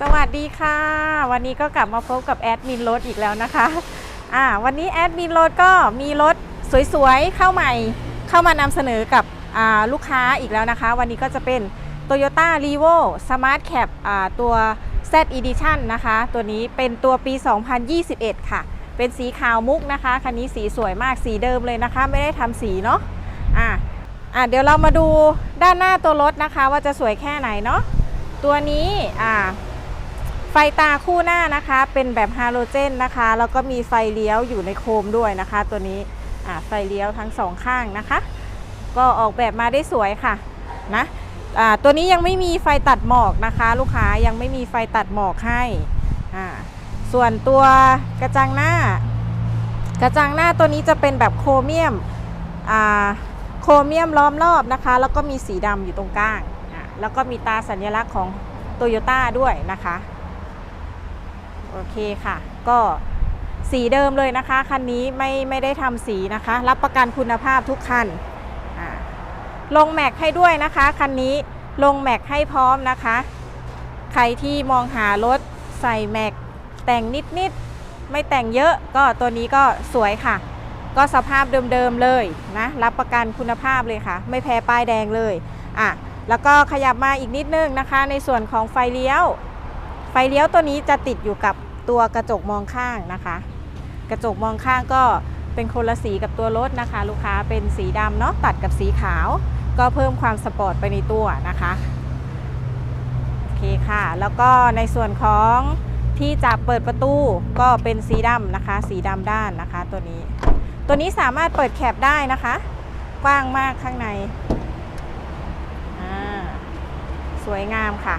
สวัสดีค่ะ วันนี้ก็กลับมาพบกับแอดมินรถอีกแล้วนะคะอ่าวันนี้แอดมินรถก็มีรถสวยๆ เข้าใหม่เข้ามานำเสนอกับลูกค้าอีกแล้วนะคะ วันนี้ก็จะเป็น Toyota r e v o Smart Cap อ่าตัว Z Edition นะคะ ตัวนี้เป็นตัวปี 2021 ค่ะ เป็นสีขาวมุกนะคะ คันนี้สีสวยมากสีเดิมเลยนะคะ ไม่ได้ทำสีเนาะอ่าอ่าเดี๋ยวเรามาดูด้านหน้าตัวรถนะคะ ว่าจะสวยแค่ไหนเนาะตัวนี้อ่า ไฟตาคู่หน้านะคะ เป็นแบบฮาโลเจนนะคะ แล้วก็มีไฟเลี้ยวอยู่ในโคมด้วยนะคะ ตัวนี้ไฟเลี้ยวทั้งสองข้างนะคะ ก็ออกแบบมาได้สวยค่ะนะตัวนี้ยังไม่มีไฟตัดหมอกนะคะ ลูกค้ายังไม่มีไฟตัดหมอกให้ส่วนตัวกระจังหน้า กระจังหน้าตัวนี้จะเป็นแบบโครเมียมโครเมียมล้อมรอบนะคะ แล้วก็มีสีดำอยู่ตรงกลางแล้วก็มีตาสัญลักษณ์ของโตโยต้าด้วยนะคะ โอเคค่ะ ก็สีเดิมเลยนะคะ คันนี้ไม่ไม่ได้ทำสีนะคะ รับประกันคุณภาพทุกคันลงแม็กให้ด้วยนะคะ คันนี้ลงแม็กให้พร้อมนะคะ ใครที่มองหารถใส่แม็กแต่งนิดๆไม่แต่งเยอะก็ตัวนี้ก็สวยค่ะ ก็สภาพเดิมๆเลยนะ รับประกันคุณภาพเลยค่ะ ไม่แพ้ป้ายแดงเลยอะแล้วก็ขยับมาอีกนิดนึงนะคะ ในส่วนของไฟเลี้ยว ไฟเลี้ยวตัวนี้จะติดอยู่กับ ตัวกระจกมองข้างนะคะ กระจกมองข้างก็เป็นคนละสีกับตัวรถนะคะ ลูกค้าเป็นสีดำเนาะตัดกับสีขาว ก็เพิ่มความสปอร์ตไปในตัวนะคะโอเคค่ะ แล้วก็ในส่วนของที่จะเปิดประตูก็เป็นสีดำนะคะ สีดำด้านนะคะ ตัวนี้ ตัวนี้สามารถเปิดแคปได้นะคะ กว้างมากข้างใน สวยงามค่ะ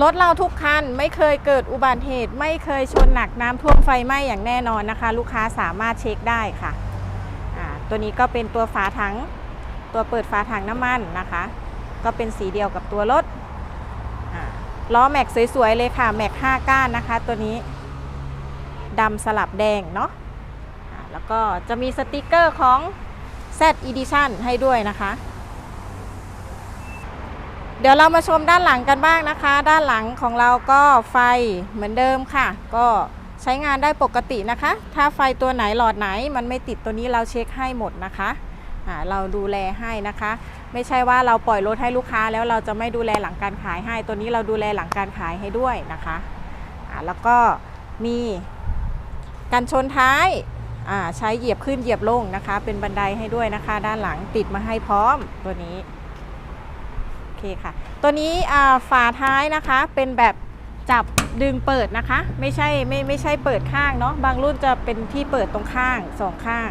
รถเราทุกคันไม่เคยเกิดอุบัติเหตุ ไม่เคยชนหนักน้ำท่วมไฟไหม้อย่างแน่นอนนะคะ ลูกค้าสามารถเช็คได้ค่ะตัวนี้ก็เป็นตัวฝาถัง ตัวเปิดฝาถังน้ำมันนะคะ ก็เป็นสีเดียวกับตัวรถล้อแม็กสวยๆเลยค่ะแม็ก5ก้านนะคะ ตัวนี้ดำสลับแดงเนาะแล้วก็จะมีสติกเกอร์ของ Z Edition ให้ด้วยนะคะ เดี๋ยวเรามาชมด้านหลังกันบ้างนะคะ ด้านหลังของเราก็ไฟเหมือนเดิมค่ะ ก็ใช้งานได้ปกตินะคะ ถ้าไฟตัวไหนหลอดไหน มันไม่ติดตัวนี้เราเช็คให้หมดนะคะอ่าเราดูแลให้นะคะ ไม่ใช่ว่าเราปล่อยรถให้ลูกค้า แล้วเราจะไม่ดูแลหลังการขายให้ ตัวนี้เราดูแลหลังการขายให้ด้วยนะคะอ่าแล้วก็มีกันชนท้ายใช้เหยียบขึ้นเหยียบลงนะคะ เป็นบันไดให้ด้วยนะคะ ด้านหลังติดมาให้พร้อมตัวนี้ เคค่ะ ตัวนี้ฝาท้ายนะคะเป็นแบบจับดึงเปิดนะคะ ไม่ใช่ไม่ไม่ใช่เปิดข้างเนาะบางรุ่นจะเป็นที่เปิดตรงข้างสองข้าง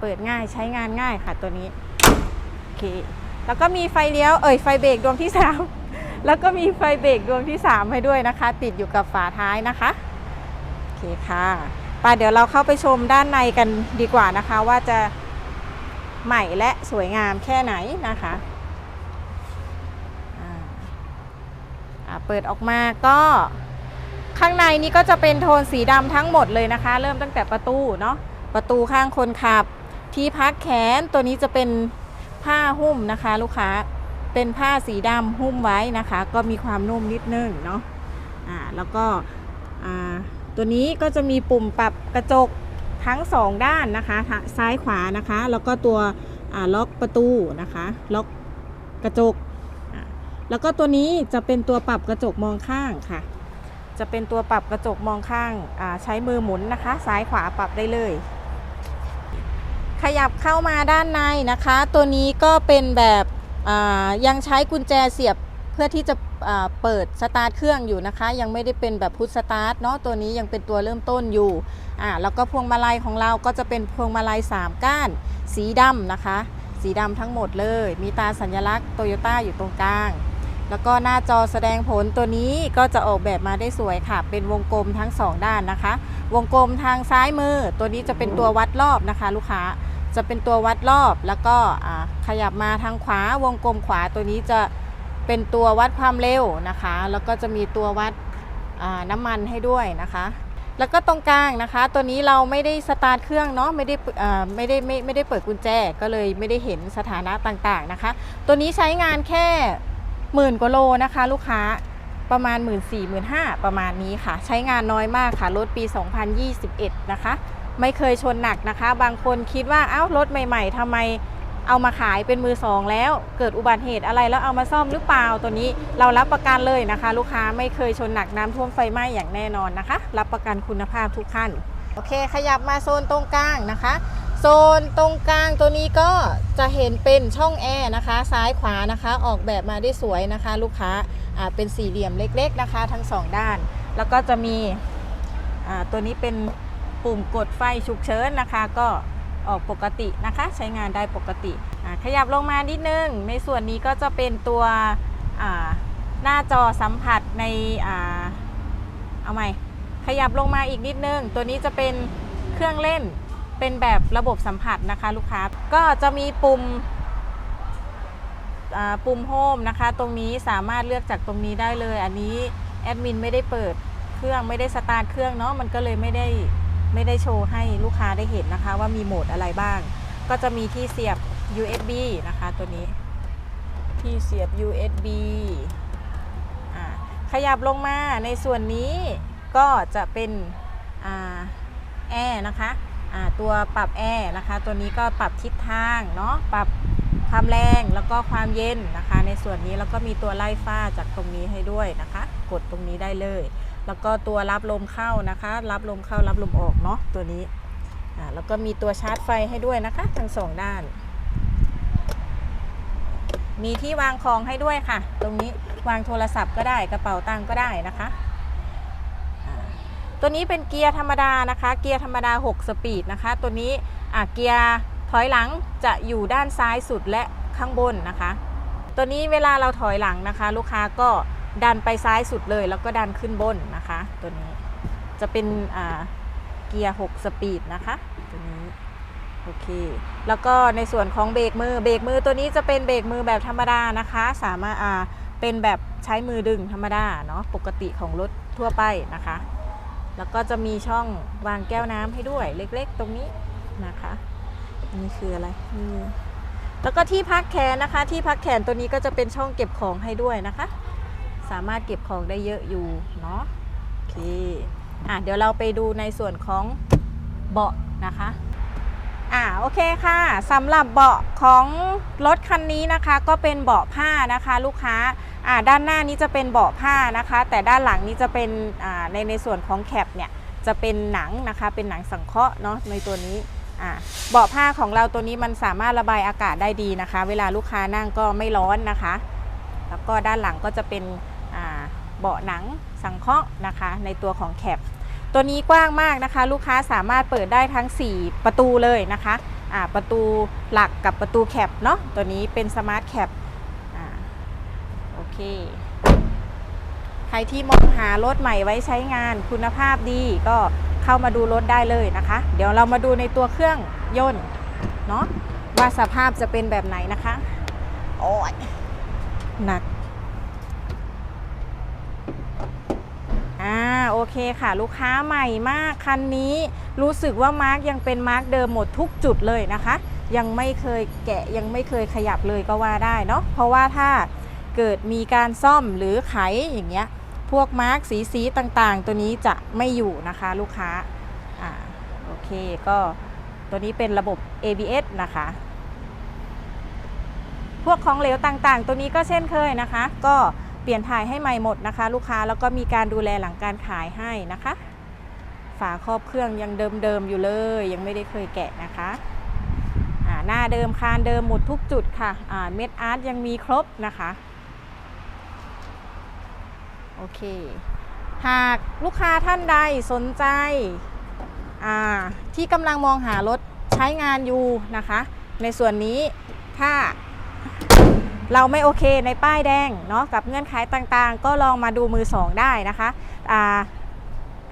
เปิดง่ายใช้งานง่ายค่ะตัวนี้โอเคแล้วก็มีไฟเลี้ยวเอ่ยไฟเบรกดวงที่ 3 แล้วก็มีไฟเบรกดวงที่ 3 ให้ด้วยนะคะ ติดอยู่กับฝาท้ายนะคะโอเคค่ะไปเดี๋ยวเราเข้าไปชมด้านในกันดีกว่านะคะ ว่าจะใหม่และสวยงามแค่ไหนนะคะอ่าอ่า เปิดออกมาก็ ข้างในนี้ก็จะเป็นโทนสีดำทั้งหมดเลยนะคะ เริ่มตั้งแต่ประตูเนาะประตูข้างคนขับ ที่พักแขนตัวนี้จะเป็นผ้าหุ้มนะคะ ลูกค้าเป็นผ้าสีดำหุ้มไว้นะคะ ก็มีความนุ่มนิดนึงเนาะอ่าแล้วก็อ่าตัวนี้ก็จะมีปุ่มปรับกระจกทั้งสองด้านนะคะ ซ้ายขวานะคะ แล้วก็ตัวอ่าล็อกประตูนะคะ ล็อกกระจก แล้วก็ตัวนี้จะเป็นตัวปรับกระจกมองข้างค่ะ จะเป็นตัวปรับกระจกมองข้างใช้มือหมุนนะคะ ซ้ายขวาปรับได้เลย ขยับเข้ามาด้านในนะคะ ตัวนี้ก็เป็นแบบยังใช้กุญแจเสียบเพื่อที่จะเปิดสตาร์ทเครื่องอยู่นะคะ ยังไม่ได้เป็นแบบพุทสตาร์ทเนาะตัวนี้ยังเป็นตัวเริ่มต้นอยู่อ่าแล้วก็พวงมาลัยของเราก็จะเป็นพวงมาลัย 3 ก้าน สีดำนะคะ สีดำทั้งหมดเลย มีตาสัญลักษณ์โตโยต้าอยู่ตรงกลาง แล้วก็หน้าจอแสดงผลตัวนี้ก็จะออกแบบมาได้สวยค่ะ เป็นวงกลมทั้ง 2 ด้านนะคะ วงกลมทางซ้ายมือ ตัวนี้จะเป็นตัววัดรอบนะคะ ลูกค้าจะเป็นตัววัดรอบแล้วก็ขยับมาทางขวาวงกลมขวาตัวนี้จะเป็นตัววัดความเร็วนะคะ แล้วก็จะมีตัววัดน้ำมันให้ด้วยนะคะ แล้วก็ตรงกลางนะคะ ตัวนี้เราไม่ได้สตาร์ทเครื่องเนาะไม่ได้ไม่ได้ไม่ไม่ได้เปิดกุญแจก็เลยไม่ได้เห็นสถานะต่างๆนะคะ ตัวนี้ใช้งานแค่ หมื่นกว่าโลนะคะ ลูกค้าประมาณ 1 4ื่นสี่หมื่นห้าประมาณนี้ค่ะ ใช้งานน้อยมากค่ะ รถปี 2021 นะคะ ไม่เคยชนหนักนะคะ บางคนคิดว่าเอ้ารถใหม่ ๆทำไมเอามาขายเป็นมือสองแล้ว เกิดอุบัติเหตุอะไรแล้วเอามาซ่อมหรือเปล่าตัวนี้เรารับประกันเลยนะคะ ลูกค้าไม่เคยชนหนักน้ำท่วมไฟไหม้อย่างแน่นอนนะคะ รับประกันคุณภาพทุกขั้นโอเค ขยับมาโซนตรงกลางนะคะ โซนตรงกลางตัวนี้ก็จะเห็นเป็นช่องแอร์นะคะ ซ้ายขวานะคะออกแบบมาได้สวยนะคะ ลูกค้าอ่าเป็นสี่เหลี่ยมเล็ก ๆนะคะ ทั้งสองด้าน แล้วก็จะมีอ่าตัวนี้เป็นปุ่มกดไฟฉุกเฉินนะคะ ก็ออกปกตินะคะ ใช้งานได้ปกติอ่าขยับลงมานิดนึง ในส่วนนี้ก็จะเป็นตัวอ่าหน้าจอสัมผัสในอ่าเอาใหม่ขยับลงมาอีกนิดนึง ตัวนี้จะเป็นเครื่องเล่น เป็นแบบระบบสัมผัสนะคะลูกค้า ก็จะมีปุ่มปุ่มโฮมนะคะ ตรงนี้สามารถเลือกจากตรงนี้ได้เลย อันนี้แอดมินไม่ได้เปิดเครื่องไม่ได้สตาร์ทเครื่องเนาะมันก็เลยไม่ได้ไม่ได้โชว์ให้ลูกค้าได้เห็นนะคะ ว่ามีโหมดอะไรบ้าง ก็จะมีที่เสียบ USB นะคะตัวนี้ ที่เสียบ USB ขยับลงมาในส่วนนี้ก็จะเป็นแอร์นะคะ ตัวปรับแอร์นะคะ ตัวนี้ก็ปรับทิศทางเนาะปรับความแรงแล้วก็ความเย็นนะคะ ในส่วนนี้แล้วก็มีตัวไล่ฟ้าจากตรงนี้ให้ด้วยนะคะ กดตรงนี้ได้เลย แล้วก็ตัวรับลมเข้านะคะ รับลมเข้ารับลมออกเนาะตัวนี้อ่าแล้วก็มีตัวชาร์จไฟให้ด้วยนะคะ ทั้งสองด้าน มีที่วางของให้ด้วยค่ะ ตรงนี้วางโทรศัพท์ก็ได้กระเป๋าตังก็ได้นะคะ ตัวนี้เป็นเกียร์ธรรมดานะคะ เกียร์ธรรมดา 6 สปีดนะคะ ตัวนี้เกียร์ถอยหลังจะอยู่ด้านซ้ายสุดและข้างบนนะคะ ตัวนี้เวลาเราถอยหลังนะคะ ลูกค้าก็ดันไปซ้ายสุดเลย แล้วก็ดันขึ้นบนนะคะ ตัวนี้จะเป็นเกียร์ 6 สปีดนะคะ ตัวนี้โอเค แล้วก็ในส่วนของเบรกมือ เบรกมือตัวนี้จะเป็นเบรกมือแบบธรรมดานะคะ สามารถเป็นแบบใช้มือดึงธรรมดาเนาะ ปกติของรถทั่วไปนะคะ แล้วก็จะมีช่องวางแก้วน้ำให้ด้วยเล็กๆ ตรงนี้นะคะนี่คืออะไรนี่แล้วก็ที่พักแขนนะคะ ที่พักแขนตัวนี้ก็จะเป็นช่องเก็บของให้ด้วยนะคะ สามารถเก็บของได้เยอะอยู่เนาะโอเคอะเดี๋ยวเราไปดูในส่วนของเบาะนะคะอ่าโอเคค่ะสำหรับเบาะของรถคันนี้นะคะ ก็เป็นเบาะผ้านะคะ ลูกค้าอ่า ด้านหน้านี้จะเป็นเบาะผ้านะคะ แต่ด้านหลังนี้จะเป็นในในส่วนของแคปเนี่ยจะเป็นหนังนะคะ เป็นหนังสังเคราะห์เนาะในตัวนี้เบาะผ้าของเราตัวนี้มันสามารถระบายอากาศได้ดีนะคะ เวลาลูกค้านั่งก็ไม่ร้อนนะคะ แล้วก็ด้านหลังก็จะเป็นเบาะหนังสังเคราะห์นะคะ ในตัวของแคปตัวนี้กว้างมากนะคะ ลูกค้าสามารถเปิดได้ทั้ง 4 ประตูเลยนะคะประตูหลักกับประตูแคปเนาะตัวนี้เป็นสมาร์ทแคป ใครที่มองหารถใหม่ไว้ใช้งานคุณภาพดีก็เข้ามาดูรถได้เลยนะคะ เดี๋ยวเรามาดูในตัวเครื่องยนต์เนาะว่าสภาพจะเป็นแบบไหนนะคะ โอ้ยหนักอ่าโอเคค่ะลูกค้าใหม่มากคันนี้รู้สึกว่ามาร์กยังเป็นมาร์กเดิมหมดทุกจุดเลยนะคะ ยังไม่เคยแกะยังไม่เคยขยับเลยก็ว่าได้เนาะเพราะว่าถ้า เกิดมีการซ่อมหรือไขอย่างเงี้ยพวกมาร์กสีสีต่างๆ ตัวนี้จะไม่อยู่นะคะลูกค้าอ่าโอเคก็ตัวนี้เป็นระบบ ABS นะคะ พวกของเหลวต่างๆ ตัวนี้ก็เช่นเคยนะคะ ก็เปลี่ยนถ่ายให้ใหม่หมดนะคะ ลูกค้าแล้วก็มีการดูแลหลังการขายให้นะคะ ฝาครอบเครื่องยังเดิมๆอยู่เลย ยังไม่ได้เคยแกะนะคะหน้าเดิมคานเดิมหมดทุกจุดค่ะเม็ดอาร์ตยังมีครบนะคะ โอเค หากลูกค้าท่านใดสนใจที่กำลังมองหารถใช้งานอยู่นะคะ ในส่วนนี้ถ้าเราไม่โอเคในป้ายแดงเนาะกับเงื่อนไขต่างๆ ก็ลองมาดูมือสองได้นะคะ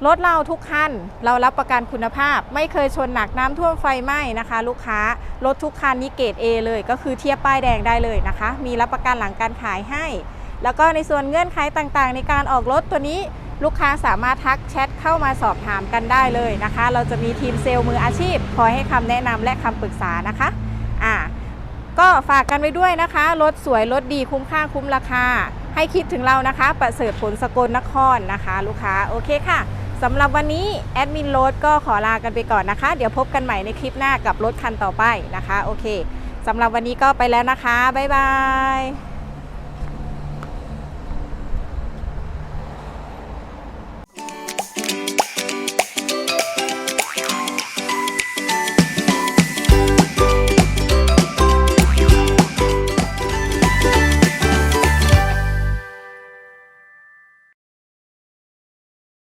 รถเราทุกคันเรารับประกันคุณภาพ ไม่เคยชนหนักน้ำท่วมไฟไหม้นะคะ ลูกค้ารถทุกคันนี้เกรด A เลยก็คือเทียบป้ายแดงได้เลยนะคะ มีรับประกันหลังการขายให้ แล้วก็ในส่วนเงื่อนไขต่างๆ ในการออกรถตัวนี้ลูกค้าสามารถทักแชทเข้ามาสอบถามกันได้เลยนะคะ เราจะมีทีมเซลล์มืออาชีพ คอยให้คำแนะนำและคำปรึกษานะคะอ่าก็ฝากกันไว้ด้วยนะคะ รถสวย รถดีคุ้มค่าคุ้มราคา ให้คิดถึงเรานะคะ ประเสริฐผลสกลนครนะคะ ลูกค้าโอเคค่ะสำหรับวันนี้แอดมินรถก็ขอลากันไปก่อนนะคะ เดี๋ยวพบกันใหม่ในคลิปหน้ากับรถคันต่อไปนะคะ โอเคสำหรับวันนี้ก็ไปแล้วนะคะ บ๊ายบาย